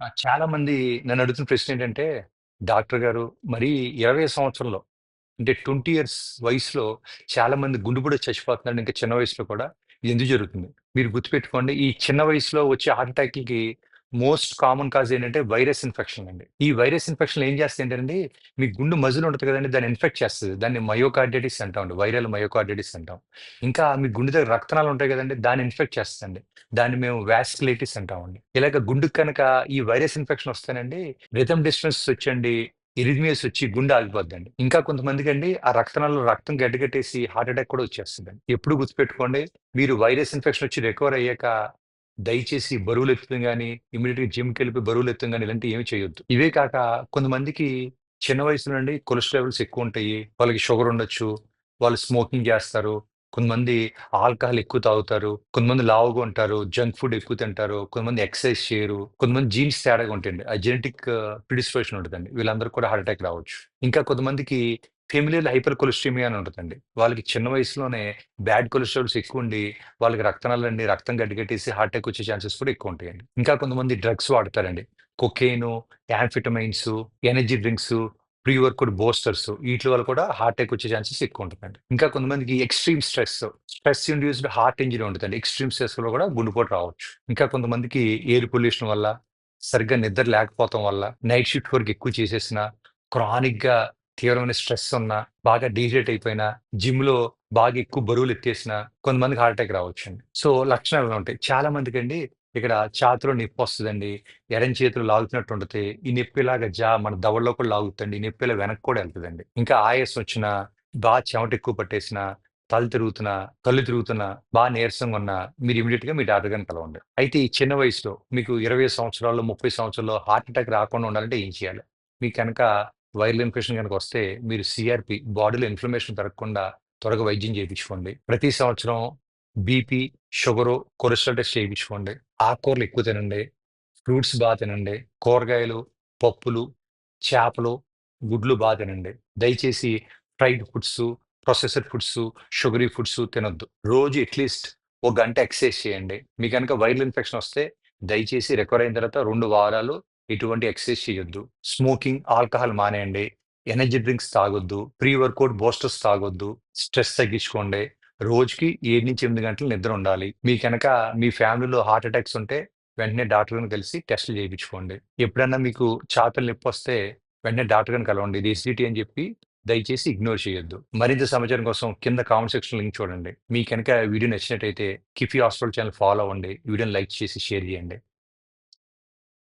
ఆ! చాలా మంది నన్ను అడుగుతున్న ప్రశ్న ఏంటంటే, డాక్టర్ గారు మరి ఇరవై సంవత్సరంలో అంటే 20 ఇయర్స్ వయసులో చాలా మంది గుండెపోటు చచ్చిపోతున్నారు ఇంకా చిన్న వయసులో కూడా. ఇది ఎందుకు జరుగుతుంది? మీరు గుర్తుపెట్టుకోండి ఈ చిన్న వయసులో వచ్చే హార్ట్ అటాక్‌లకి మోస్ట్ కామన్ కాజ్ ఏంటంటే వైరస్ ఇన్ఫెక్షన్ అండి. ఈ వైరస్ ఇన్ఫెక్షన్ ఏం చేస్తాయంటేనండి, మీ గుండు మజిల్ ఉంటుంది కదండి దాన్ని ఇన్ఫెక్ట్ చేస్తుంది దాన్ని మయోకార్డిటిస్ అంటాం వైరల్ మయోకార్డిటిస్ అంటాం. ఇంకా మీ గుండె దగ్గర రక్తనాలు ఉంటాయి కదండి దాన్ని ఇన్ఫెక్ట్ చేస్తుందండి దాన్ని మేము వాస్కులైటిస్ అంటామండి. ఇలాగ గుండు కనుక ఈ వైరస్ ఇన్ఫెక్షన్ వస్తేనండి రిథమ్ డిస్టర్బెన్స్ వచ్చండి, ఎరిథమియాస్ వచ్చి గుండె ఆగిపోద్దండి. ఇంకా కొంతమందికి అండి ఆ రక్తనాలు రక్తం గడ్డకట్టేసి హార్ట్ అటాక్ కూడా వచ్చేస్తుందండి ఎప్పుడు గుర్తుపెట్టుకోండి మీరు వైరస్ ఇన్ఫెక్షన్ వచ్చి రికవర్ అయ్యాక దయచేసి బరువులు ఎత్తుగా ఇమ్మ్యూడిటీ జిమ్కి వెళ్ళి బరువులు బరువులెత్తడం కానీ ఇలాంటివి ఏమి చేయొద్దు. ఇవే కాక కొంతమందికి చిన్న వయసు నుండి కొలెస్ట్రాల్ లెవెల్స్ ఎక్కువుంటాయి. వాళ్ళకి షుగర్ ఉండొచ్చు. వాళ్ళు స్మోకింగ్ చేస్తారు. కొంతమంది ఆల్కహాల్ ఎక్కువ తాగుతారు. కొంతమంది లావుగా ఉంటారు. జంక్ ఫుడ్ ఎక్కువ తింటారు. కొంతమంది ఎక్సర్సైజ్ చేయరు. కొంతమంది జీన్స్ తేడాగా ఉంటాయండి. ఆ జెనెటిక్ ప్రిడిస్పోజిషన్ ఉంటుందండి వీళ్ళందరూ కూడా హార్ట్ అటాక్ రావచ్చు. ఇంకా కొంతమందికి ఫెమిలీలో హైపర్ కొలెస్ట్రీమియా అని ఉంటుందండి వాళ్ళకి చిన్న వయసులోనే బ్యాడ్ కొలెస్ట్రాల్స్ ఎక్కువుండి వాళ్ళకి రక్తనాలండి రక్తం గడ్డగట్టేసి హార్ట్ అటాక్ వచ్చే ఛాన్సెస్ కూడా ఎక్కువ ఉంటాయండి ఇంకా కొంతమంది డ్రగ్స్ వాడతారండి. Cocaine amphetamines, energy drinks, pre workout boosters వీటి వల్ల కూడా హార్ట్ అటాక్ వచ్చే ఛాన్సెస్ ఎక్కువ ఉంటుందండి ఇంకా కొంతమందికి extreme stress, stress induced heart injury ఉంటుందండి ఎక్స్‌ట్రీమ్ స్ట్రెస్లో కూడా గుండెపోటు రావచ్చు. ఇంకా కొంతమందికి ఎయిర్ పొల్యూషన్ వల్ల, సరిగ్గా నిద్ర లేకపోవడం వల్ల, నైట్ షిఫ్ట్ వర్క్ ఎక్కువ చేసేసిన క్రానిక్‌గా తీవ్రమైన స్ట్రెస్ ఉన్నా, బాగా డీహైడ్రేట్ అయిపోయినా, జిమ్‌లో బాగా ఎక్కువ బరువులు ఎత్తేసిన కొంతమందికి హార్ట్ అటాక్ రావచ్చండి. సో, లక్షణాలు ఉంటాయి. చాలా మందికి అండి ఇక్కడ చేతిలో నొప్పి వస్తుందండి ఎడం చేతులు లాగుతున్నట్టు ఉంటుంది ఈ నొప్పిలాగా జా మన దవడలో కూడా లాగుతుంది ఈ నొప్పి వెనక్కి కూడా వెళ్తుందండి ఇంకా ఆయాసం వచ్చినా, బాగా చెమట ఎక్కువ పట్టేసినా, తల తిరుగుతున్నా, కళ్ళు తిరుగుతున్నా, బాగా నీరసంగా ఉన్నా మీరు ఇమ్మీడియేట్‌గా మీ డాక్టర్ గారిని కలవండి. అయితే ఈ చిన్న వయసులో మీకు 20 సంవత్సరాల్లో, 30 సంవత్సరాల్లో హార్ట్ అటాక్ రాకుండా ఉండాలంటే ఏం చేయాలి? మీకు కనుక వైరల్ ఇన్ఫెక్షన్ కనుక వస్తే మీరు సిఆర్పి బాడీలో ఇన్‌ఫ్లమేషన్ పెరగకుండా త్వరగా వైద్యం చేయించుకోండి ప్రతి సంవత్సరం బీపీ, షుగరు, కొలెస్ట్రాల్ టెస్ట్ చేయించుకోండి. ఆకుకూరలు ఎక్కువ తినండి. ఫ్రూట్స్ బాగా తినండి. కూరగాయలు, పప్పులు, చేపలు, గుడ్లు బాగా తినండి. దయచేసి fried foods processed foods sugary foods తినొద్దు. రోజు అట్‌లీస్ట్ ఒక గంట ఎక్సర్సైజ్ చేయండి. మీకు కనుక వైరల్ ఇన్ఫెక్షన్ వస్తే దయచేసి రికవర్ అయిన తర్వాత రెండు వారాలు ఇటువంటి ఎక్సర్సైజ్ చేయొద్దు. స్మోకింగ్, ఆల్కహాల్ మానేయండి. ఎనర్జీ డ్రింక్స్ తాగొద్దు. ప్రీ వర్కౌట్ బూస్టర్స్ తాగొద్దు. స్ట్రెస్ తగ్గించుకోండి. రోజుకి 7-8 గంటలు నిద్ర ఉండాలి. మీ కనుక మీ ఫ్యామిలీలో హార్ట్ అటాక్స్ ఉంటే వెంటనే డాక్టర్ గారిని కలిసి టెస్ట్‌లు చేయించుకోండి. ఎప్పుడన్నా మీకు చాపలు నొప్పి వస్తే వెంటనే డాక్టర్ కలవండి. ఇది ఎసిడిటీ అని చెప్పి దయచేసి ఇగ్నోర్ చేయొద్దు. మరింత సమాచారం కోసం కింద కామెంట్ సెక్షన్ లింక్ చూడండి. మీకు కనుక వీడియో నచ్చినట్టయితే కిఫీ హాస్పిటల్ ఛానల్ ఫాలో అవ్వండి. వీడియోని లైక్ చేసి షేర్ చేయండి.